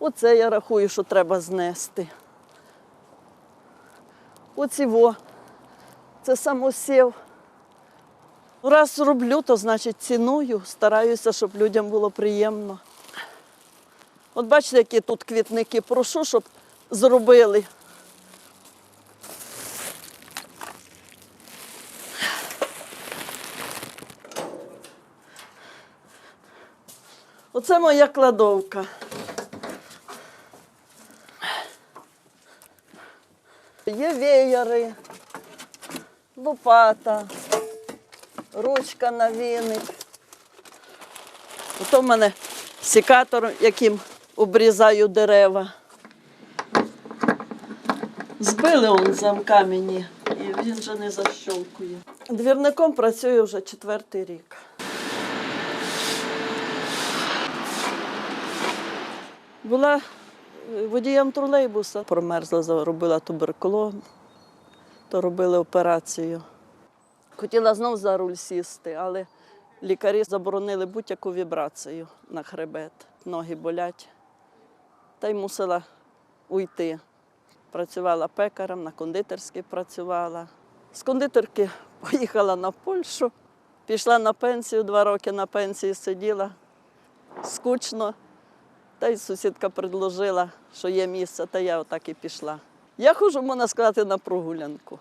Оце я рахую, що треба знести. Оці во. Це самосів. Раз роблю, то значить ціную, стараюся, щоб людям було приємно. От бачите, які тут квітники. Прошу, щоб зробили. Оце моя кладовка. Є веяри, лопата, ручка на віник. Ото в мене секатор, яким обрізаю дерева. Збили он замка мені, і він вже не защолкує. Двірником працюю вже четвертий рік. Була водієм тролейбуса, промерзла, заробила туберкулоз, то робили операцію. Хотіла знов за руль сісти, але лікарі заборонили будь-яку вібрацію на хребет. Ноги болять. Та й мусила уйти. Працювала пекарем, на кондитерській працювала. З кондитерки поїхала на Польщу, пішла на пенсію, два роки на пенсії сиділа. Скучно. Та й сусідка предложила, що є місце, та я отак і пішла. Я ходжу, можна сказати, на прогулянку.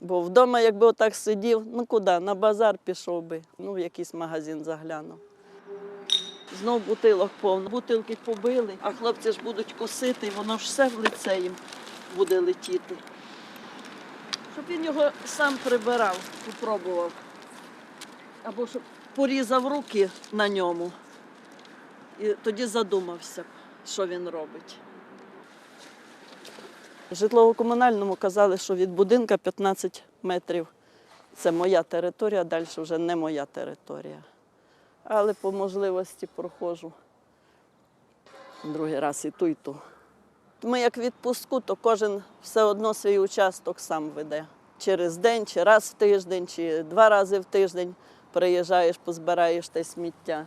Бо вдома, якби отак сидів, ну куди? На базар пішов би, ну в якийсь магазин заглянув. Знов бутилок повно. Бутилки побили, а хлопці ж будуть косити, і воно ж все в лице їм буде летіти. Щоб він його сам прибирав, попробував. Або щоб порізав руки на ньому. І тоді задумався, що він робить. Житлово-комунальному казали, що від будинка 15 метрів це моя територія, далі вже не моя територія. Але по можливості проходжу другий раз і ту, і ту. Ми як відпуску, то кожен все одно свій участок сам веде. Через день, чи раз в тиждень, чи два рази в тиждень приїжджаєш, позбираєш те сміття.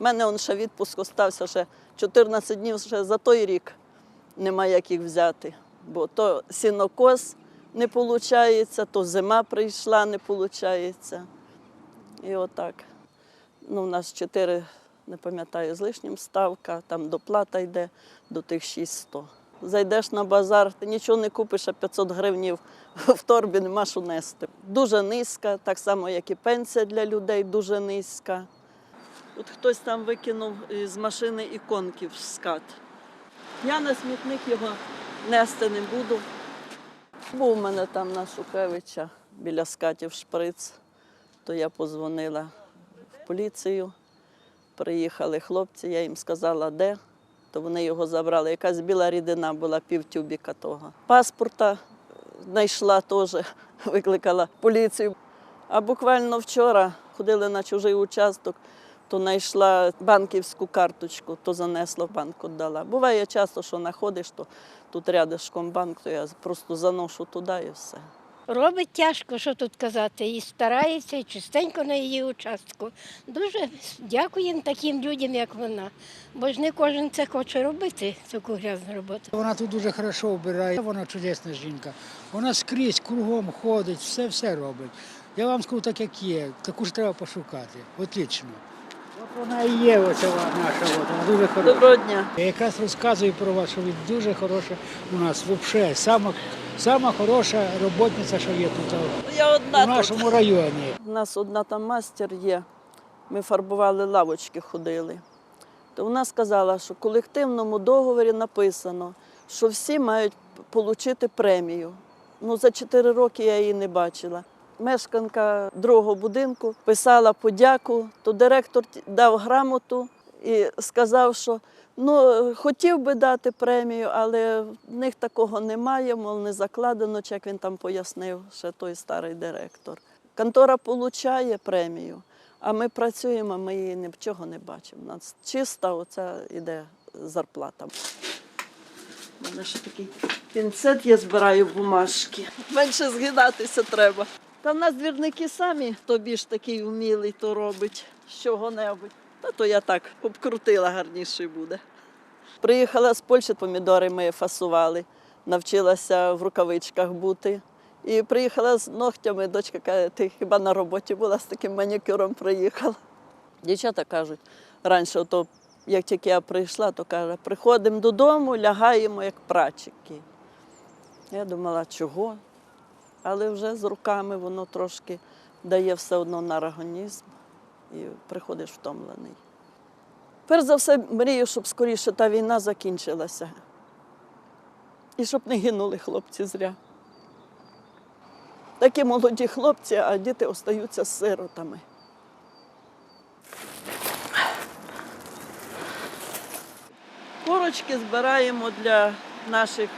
У мене он ще відпуск остався ще 14 днів ще за той рік нема як їх взяти. Бо то сінокос не виходить, то зима прийшла, не виходить. І отак. Ну, у нас чотири, не пам'ятаю, з лишнім ставка, там доплата йде до тих 600. Зайдеш на базар, ти нічого не купиш, а 500 гривнів в торбі нема що нести. Дуже низька, так само, як і пенсія для людей, дуже низька. От хтось там викинув з машини іконки в скат. Я на смітник його нести не буду. Був у мене там на Шукевича біля скатів шприц, то я позвонила в поліцію. Приїхали хлопці, я їм сказала, де, то вони його забрали. Якась біла рідина була півтюбіка того. Паспорта знайшла теж, викликала поліцію. А буквально вчора ходили на чужий участок, то знайшла банківську карточку, то занесла в банк, віддала. Буває часто, що знаходиш, то тут рядишком банк, то я просто заношу туди і все. Робить тяжко, що тут казати, і старається, і чистенько на її участку. Дуже дякуємо таким людям, як вона. Бо ж не кожен це хоче робити, таку грязну роботу. Вона тут дуже хорошо вбирає, вона чудесна жінка. Вона скрізь кругом ходить, все все робить. Я вам скажу так, як є, таку ж треба пошукати. Отлично. От вона і є, оця наша, от, вона дуже хороша. Доброго дня. Я якраз розказую про вас, що ви дуже хороша у нас, взагалі, сама, сама хороша роботниця, що є тут Я одна тут. нашому районі. У нас одна там мастер є. Ми фарбували лавочки, ходили. То вона сказала, що в колективному договорі написано, що всі мають отримати премію. Ну, за 4 роки я її не бачила. Мешканка другого будинку писала подяку, то директор дав грамоту і сказав, що ну, хотів би дати премію, але в них такого немає, мов не закладено, чи як він там пояснив, ще той старий директор. Контора отримує премію, а ми працюємо, ми її нічого не бачимо. У нас чиста оця йде зарплата. У мене ще такий пінцет, я збираю бумажки. Менше згинатися треба. Та в нас двірники самі, хто більш такий вмілий, то робить з чого-небудь. Та то я так обкрутила гарніше буде. Приїхала з Польщі, помідори ми фасували, навчилася в рукавичках бути. І приїхала з ногтями, дочка каже, ти хіба на роботі була з таким манікюром приїхала. Дівчата кажуть, раніше, ото, як тільки я прийшла, то каже, приходимо додому, лягаємо як прачики. Я думала, чого? Але вже з руками воно трошки дає все одно на організм і приходиш втомлений. Перш за все, мрію, щоб скоріше та війна закінчилася. І щоб не гинули хлопці зря. Такі молоді хлопці, а діти остаються сиротами. Корочки збираємо для наших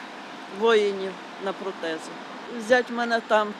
воїнів на протези. Зять в мене там